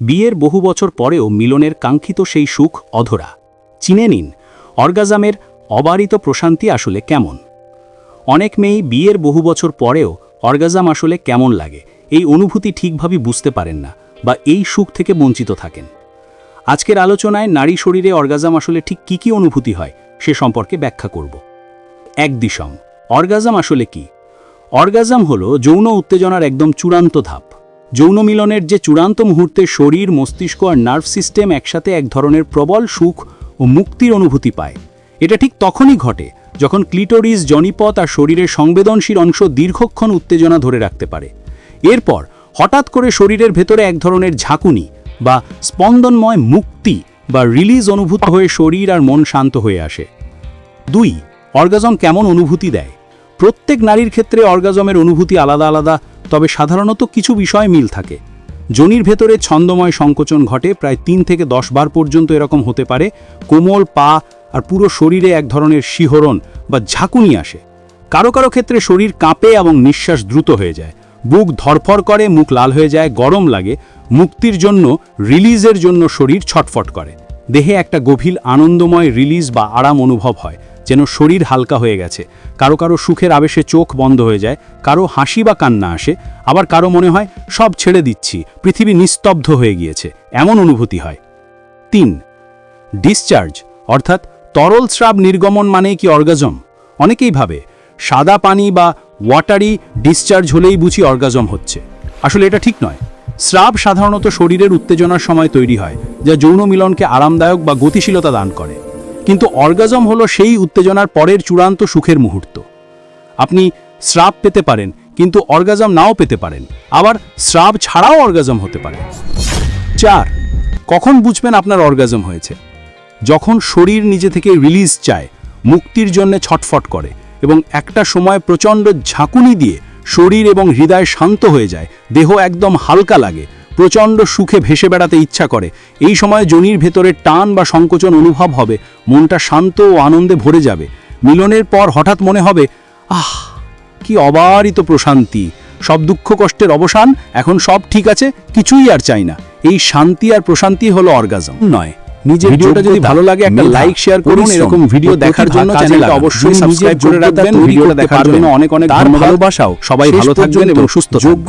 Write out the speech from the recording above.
বিয়ের বহু বছর পরেও মিলনের কাঙ্ক্ষিত সেই সুখ অধরা। চিনে নিন, অর্গাজামের অবারিত প্রশান্তি আসলে কেমন। অনেক মেয়েই বিয়ের বহু বছর পরেও অর্গাজাম আসলে কেমন লাগে, এই অনুভূতি ঠিকভাবে বুঝতে পারেন না বা এই সুখ থেকে বঞ্চিত থাকেন। আজকের আলোচনায় নারী শরীরে অর্গাজাম আসলে ঠিক কী কী অনুভূতি হয়, সে সম্পর্কে ব্যাখ্যা করব। এক দিশম, অর্গাজাম আসলে কি? অর্গাজাম হলো যৌন উত্তেজনার একদম চূড়ান্ত ধাপ। যৌন মিলনের যে চূড়ান্ত মুহূর্তে শরীর, মস্তিষ্ক আর নার্ভ সিস্টেম একসাথে এক ধরনের প্রবল সুখ ও মুক্তির অনুভূতি পায়। এটা ঠিক তখনই ঘটে যখন ক্লিটোরিস, জনিপথ আর শরীরের সংবেদনশীল অংশ দীর্ঘক্ষণ উত্তেজনা ধরে রাখতে পারে। এরপর হঠাৎ করে শরীরের ভেতরে এক ধরনের ঝাঁকুনি বা স্পন্দনময় মুক্তি বা রিলিজ অনুভূত হয়ে শরীর আর মন শান্ত হয়ে আসে। দুই, অর্গাজম কেমন অনুভূতি দেয়? প্রত্যেক নারীর ক্ষেত্রে অর্গাজমের অনুভূতি আলাদা আলাদা তবে সাধারণত কিছু বিষয় মিল থাকে। যোনির ভেতরে ছন্দময় সংকোচন ঘটে, প্রায় তিন থেকে দশ বার পর্যন্ত এরকম হতে পারে, কোমল পা আর পুরো শরীরে এক ধরনের শিহরণ বা ঝাঁকুনি আসে। কারও কারও ক্ষেত্রে শরীর কাঁপে এবং নিঃশ্বাস দ্রুত হয়ে যায়। বুক ধরফর করে, মুখ লাল হয়ে যায়, গরম লাগে, মুক্তির জন্য, রিলিজের জন্য শরীর ছটফট করে। দেহে একটা গভীর আনন্দময় রিলিজ বা আরাম অনুভব হয়। যেন শরীর হালকা হয়ে গেছে। কারও কারও সুখের আবেশে চোখ বন্ধ হয়ে যায়, কারও হাসি বা কান্না আসে, আবার কারও মনে হয়, সব ছেড়ে দিচ্ছি, পৃথিবী নিস্তব্ধ হয়ে গিয়েছে। এমন অনুভূতি হয়। তিন ডিসচার্জ অর্থাৎ তরল স্রাব নির্গমন মানে কি অর্গাজম? অনেকেই ভাবে, সাদা পানি বা ওয়াটারি ডিসচার্জ হলেই বুঝি অর্গাজম হচ্ছে। আসলে এটা ঠিক নয়। স্রাব সাধারণত শরীরের উত্তেজনার সময় তৈরি হয়, যা যৌন মিলনকে আরামদায়ক বা গতিশীলতা দান করে। কিন্তু অর্গাজম হলো সেই উত্তেজনার পরের চূড়ান্ত সুখের মুহূর্ত। আপনি স্রাব পেতে পারেন, কিন্তু অর্গাজম নাও পেতে পারেন। আবার স্রাব ছাড়াও অর্গাজম হতে পারে। চার, কখন বুঝবেন আপনার অর্গাজম হয়েছে? যখন শরীর নিজে থেকে রিলিজ চায়, মুক্তির জন্য ছটফট করে এবং একটা সময় প্রচণ্ড ঝাঁকুনি দিয়ে শরীর এবং হৃদয় শান্ত হয়ে যায়, দেহ একদম হালকা লাগে প্রচণ্ড সুখে ভেসে বেড়াতে ইচ্ছা করে। এই সময় জনির ভেতরে টান বা সংকোচন অনুভব হবে মনটা শান্ত ও আনন্দে ভরে যাবে। মিলনের পর হঠাৎ মনে হবে আহ কি অবারিত প্রশান্তি। সব দুঃখ কষ্টের অবসান এখন সব ঠিক আছে কিছুই আর চাই না। এই শান্তি আর প্রশান্তি হলো অর্গাজম। নয় নিজের ভিডিওটা যদি ভালো লাগে একটা লাইক শেয়ার করুন। এরকম ভিডিও দেখার জন্য চ্যানেলটা অবশ্যই সাবস্ক্রাইব করে রাখবেন। ভিডিওটা দেখার জন্য অনেক অনেক ভালোবাসাও। সবাই ভালো থাকবেন এবং সুস্থ থাকবেন।